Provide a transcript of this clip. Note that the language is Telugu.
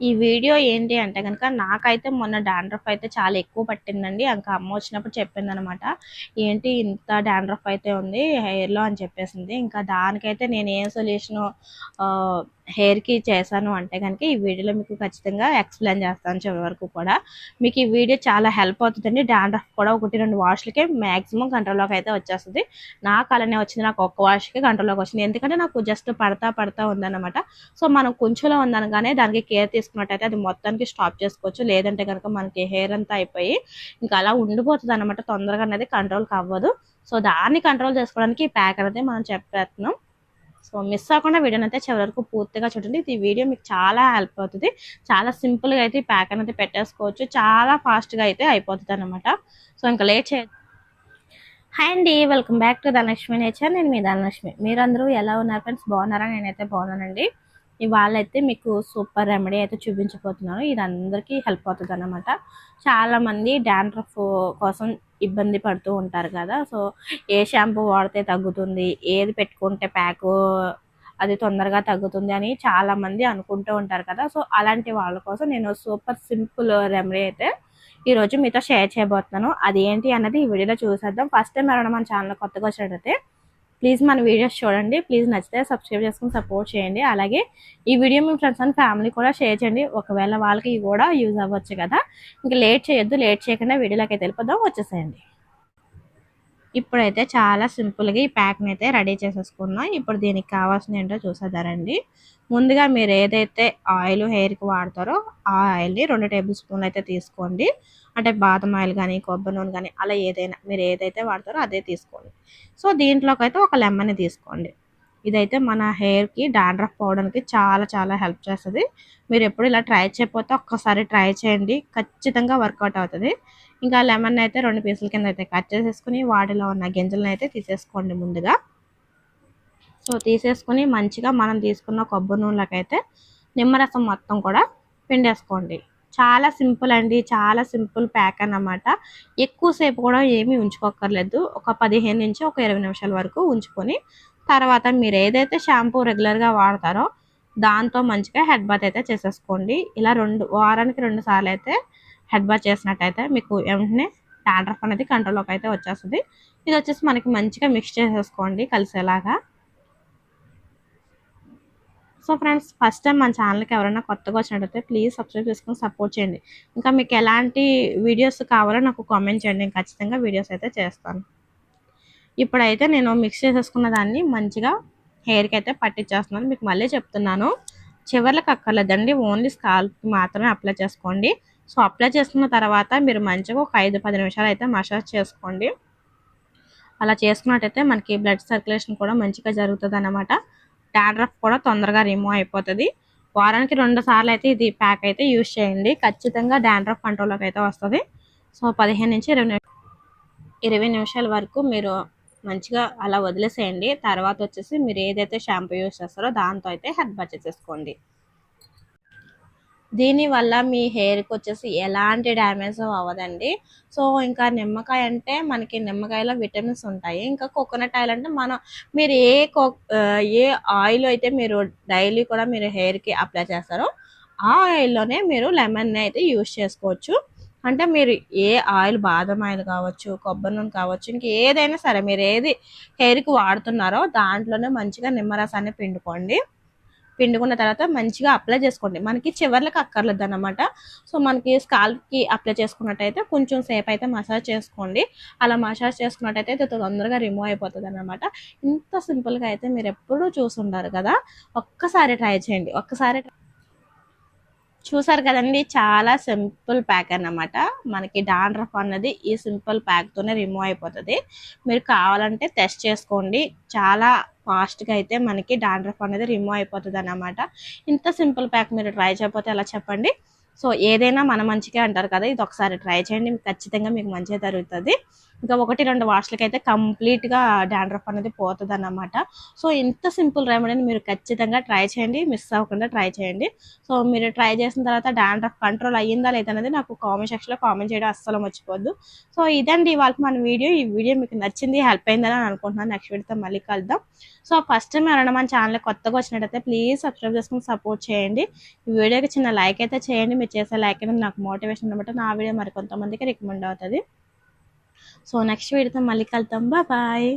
ఈ వీడియో ఏంటి అంటే కనుక నాకైతే మొన్న డాండ్రఫ్ అయితే చాలా ఎక్కువ పట్టిందండి. ఇంకా అమ్మ వచ్చినప్పుడు చెప్పింది అనమాట ఏంటి ఇంత డాండ్రఫ్ అయితే ఉంది హెయిర్లో అని చెప్పేసింది. ఇంకా దానికైతే నేను ఏం సొల్యూషన్ హెయిర్కి చేశాను అంటే కనుక ఈ వీడియోలో మీకు ఖచ్చితంగా ఎక్స్ప్లెయిన్ చేస్తాను చివరి వరకు కూడా. మీకు ఈ వీడియో చాలా హెల్ప్ అవుతుందండి. డాండ్రఫ్ కూడా ఒకటి రెండు వాష్లకే మ్యాక్సిమం గంటలోకి అయితే వచ్చేస్తుంది. నాకు అలానే వచ్చింది నాకు ఒక్క వాష్కి గంటలోకి వచ్చింది. ఎందుకంటే నాకు జస్ట్ పడతా పడతా ఉందన్నమాట. సో మనం కొంచెంలో ఉందనగానే దానికి కేర్ తీసుకున్నట్టయితే అది మొత్తానికి స్టాప్ చేసుకోవచ్చు. లేదంటే కనుక మనకి హెయిర్ అంతా అయిపోయి ఇంకా అలా ఉండిపోతుంది అనమాట తొందరగా అనేది కంట్రోల్ అవ్వదు. సో దాన్ని కంట్రోల్ చేసుకోవడానికి ఈ ప్యాక్ అనేది మనం చెప్పేస్తున్నాం. సో మిస్ అవ్వకుండా వీడియోని అయితే చివరి వరకు పూర్తిగా చూడండి. ఈ వీడియో మీకు చాలా హెల్ప్ అవుతుంది. చాలా సింపుల్గా అయితే ఈ ప్యాక్ అనేది పెట్టేసుకోవచ్చు. చాలా ఫాస్ట్గా అయితే అయిపోతుంది అనమాట సో ఇంకా లేట్ చే హాయ్ అండి welcome back to Dhanalakshmi nature నేను మీ ధనలక్ష్మి మీరందరూ ఎలా ఉన్నారు ఫ్రెండ్స్ బాగున్నారా? నేనైతే బాగున్నానండి. ఇవాళ అయితే మీకు సూపర్ రెమెడీ అయితే చూపించబోతున్నాను. ఇది అందరికీ హెల్ప్ అవుతుంది అనమాట చాలా మంది డాండ్రఫ్ కోసం ఇబ్బంది పడుతూ ఉంటారు కదా. సో ఏ షాంపూ వాడితే తగ్గుతుంది ఏది పెట్టుకుంటే ప్యాకు అది తొందరగా తగ్గుతుంది అని చాలామంది అనుకుంటూ ఉంటారు కదా. సో అలాంటి వాళ్ళ కోసం నేను సూపర్ సింపుల్ రెమెడీ అయితే ఈరోజు మీతో షేర్ చేయబోతున్నాను. అది ఏంటి అన్నది ఈ వీడియోలో చూసేద్దాం. ఫస్ట్ టైం ఎవరైనా మన ఛానల్ కొత్తగా వచ్చినట్టయితే ప్లీజ్ మన వీడియోస్ చూడండి. ప్లీజ్ నచ్చితే సబ్స్క్రైబ్ చేసుకుని సపోర్ట్ చేయండి. అలాగే ఈ వీడియో మీ ఫ్రెండ్స్ అండ్ ఫ్యామిలీ కూడా షేర్ చేయండి. ఒకవేళ వాళ్ళకి కూడా యూజ్ అవ్వచ్చు కదా. ఇంకా లేట్ చేయొద్దు. లేట్ చేయకుండా వీడియోలోకి అయితే వెళ్ళిపోదాం. వచ్చేసేయండి. ఇప్పుడైతే చాలా సింపుల్గా ఈ ప్యాక్ని అయితే రెడీ చేసేసుకున్నాం ఇప్పుడు దీనికి కావాల్సిన ఏంటో చూసేదారండి ముందుగా మీరు ఏదైతే ఆయిల్ హెయిర్కి వాడతారో ఆ ఆయిల్ని రెండు టేబుల్ స్పూన్ అయితే తీసుకోండి. అంటే బాదం ఆయిల్ కానీ కొబ్బరి నూనె కానీ అలా ఏదైనా మీరు ఏదైతే వాడతారో అదే తీసుకోండి. సో దీంట్లోకి అయితే ఒక లెమన్ తీసుకోండి. ఇదైతే మన హెయిర్కి డాండ్రఫ్ పోవడానికి చాలా చాలా హెల్ప్ చేస్తుంది. మీరు ఎప్పుడు ఇలా ట్రై చేయకపోతే ఒక్కసారి ట్రై చేయండి. ఖచ్చితంగా వర్కౌట్ అవుతుంది. ఇంకా లెమన్ అయితే రెండు పీసుల కింద అయితే కట్ చేసేసుకుని వాటిలో ఉన్న గింజలను అయితే తీసేసుకోండి ముందుగా. సో తీసేసుకుని మంచిగా మనం తీసుకున్న కొబ్బరి నూనెలకైతే నిమ్మరసం మొత్తం కూడా పిండేసుకోండి. చాలా సింపుల్ అండి. చాలా సింపుల్ ప్యాక్ అన్నమాట. ఎక్కువసేపు కూడా ఏమీ ఉంచుకోక్కర్లేదు. ఒక పదిహేను నుంచి ఒక ఇరవై నిమిషాల వరకు ఉంచుకొని తర్వాత మీరు ఏదైతే షాంపూ రెగ్యులర్గా వాడతారో దాంతో మంచిగా హెడ్ బాత్ అయితే చేసేసుకోండి. ఇలా రెండు వారానికి రెండు సార్లు అయితే హెడ్ బాత్ చేసినట్టయితే మీకు వెంటనే డాండ్రఫ్ అనేది కంట్రోల్లోకి అయితే వచ్చేస్తుంది. ఇది వచ్చేసి మనకి మంచిగా మిక్స్ చేసేసుకోండి కలిసేలాగా. సో ఫ్రెండ్స్ ఫస్ట్ టైం మన ఛానల్కి ఎవరైనా కొత్తగా వచ్చినట్టయితే ప్లీజ్ సబ్స్క్రైబ్ చేసుకుని సపోర్ట్ చేయండి. ఇంకా మీకు ఎలాంటి వీడియోస్ కావాలో నాకు కామెంట్ చేయండి. నేను ఖచ్చితంగా వీడియోస్ అయితే చేస్తాను. ఇప్పుడైతే నేను మిక్స్ చేసేసుకున్న దాన్ని మంచిగా హెయిర్కి అయితే పట్టించేస్తున్నాను. మీకు మళ్ళీ చెప్తున్నాను. చివర్లకు అక్కర్లేదండి. ఓన్లీ స్కాల్ప్కి మాత్రమే అప్లై చేసుకోండి. సో అప్లై చేసుకున్న తర్వాత మీరు మంచిగా ఒక ఐదు పది నిమిషాలు అయితే మసాజ్ చేసుకోండి. అలా చేసుకున్నట్టయితే మనకి బ్లడ్ సర్క్యులేషన్ కూడా మంచిగా జరుగుతుంది అన్నమాట డాండ్రఫ్ కూడా తొందరగా రిమూవ్ అయిపోతుంది. వారానికి రెండు సార్లు అయితే ఇది ప్యాక్ అయితే యూజ్ చేయండి. ఖచ్చితంగా డాండ్రఫ్ కంట్రోల్లోకి అయితే వస్తుంది. సో పదిహేను నుంచి ఇరవై ఇరవై నిమిషాల వరకు మీరు మంచిగా అలా వదిలేసేయండి. తర్వాత వచ్చేసి మీరు ఏదైతే షాంపూ యూస్ చేస్తారో దాంతో అయితే హెడ్ బాత్ చేసేసుకోండి. దీనివల్ల మీ హెయిర్కి వచ్చేసి ఎలాంటి డ్యామేజ్ అవ్వదండి. సో ఇంకా నిమ్మకాయ అంటే మనకి నిమ్మకాయలో విటమిన్స్ ఉంటాయి. ఇంకా కోకోనట్ ఆయిల్ అంటే మనం మీరు ఏ కో ఏ ఆయిల్ అయితే మీరు డైలీ కూడా మీరు హెయిర్కి అప్లై చేస్తారో ఆ ఆయిల్లోనే మీరు లెమన్ని అయితే యూస్ చేసుకోవచ్చు. అంటే మీరు ఏ ఆయిల్ బాదం ఆయిల్ కావచ్చు కొబ్బరి నూనె కావచ్చు ఇంక ఏదైనా సరే మీరు ఏది హెయిర్కి వాడుతున్నారో దాంట్లోనే మంచిగా నిమ్మరసాన్ని పిండుకోండి. పిండుకున్న తర్వాత మంచిగా అప్లై చేసుకోండి. మనకి చివర్లకు అక్కర్లేదు అనమాట సో మనకి స్కాల్ప్కి అప్లై చేసుకున్నట్టయితే కొంచెం సేపు అయితే మసాజ్ చేసుకోండి. అలా మసాజ్ చేసుకున్నట్టయితే ఇది తొందరగా రిమూవ్ అయిపోతుంది అనమాట ఇంత సింపుల్గా అయితే మీరు ఎప్పుడూ చూసుంటారు కదా. ఒక్కసారి ట్రై చేయండి. ఒక్కసారి చూసారు కదండి చాలా సింపుల్ ప్యాక్ అన్నమాట. మనకి డాండ్రఫ్ అన్నది ఈ సింపుల్ ప్యాక్తోనే రిమూవ్ అయిపోతుంది. మీరు కావాలంటే టెస్ట్ చేసుకోండి. చాలా ఫాస్ట్గా అయితే మనకి డాండ్రఫ్ అనేది రిమూవ్ అయిపోతుంది అన్నమాట. ఇంత సింపుల్ ప్యాక్ మీరు ట్రై చేయకపోతే ఎలా చెప్పండి? సో ఏదైనా మన మంచిగా అంటారు కదా ఇది ఒకసారి ట్రై చేయండి. ఖచ్చితంగా మీకు మంచిగా జరుగుతుంది. ఇంకా ఒకటి రెండు వాష్లకైతే అయితే కంప్లీట్గా డాండ్రఫ్ అనేది పోతుంది అన్నమాట సో ఇంత సింపుల్ రెమెడీని మీరు ఖచ్చితంగా ట్రై చేయండి. మిస్ అవ్వకుండా ట్రై చేయండి. సో మీరు ట్రై చేసిన తర్వాత డాండ్రఫ్ కంట్రోల్ అయ్యిందా లేదనేది నాకు కామెంట్ సెక్షన్లో కామెంట్ చేయడం అస్సలు మర్చిపోద్దు సో ఇదండి ఇవాళ మన వీడియో. ఈ వీడియో మీకు నచ్చింది హెల్ప్ అయిందని అనుకుంటున్నాను. నెక్స్ట్ వీడియోతో మళ్ళీ కలుద్దాం. సో ఫస్ట్ టైం ఎవరైనా మన ఛానల్ కొత్తగా వచ్చినట్టయితే ప్లీజ్ సబ్స్క్రైబ్ చేసుకుని సపోర్ట్ చేయండి. ఈ వీడియోకి చిన్న లైక్ అయితే చేయండి. మీరు చేసే లైక్ అనేది నాకు మోటివేషన్ అనమాట నా వీడియో మరి కొంతమందికి రికమెండ్ అవుతుంది. సో నెక్స్ట్ వీడియోతో మళ్ళీ కలుద్దాం బాయ్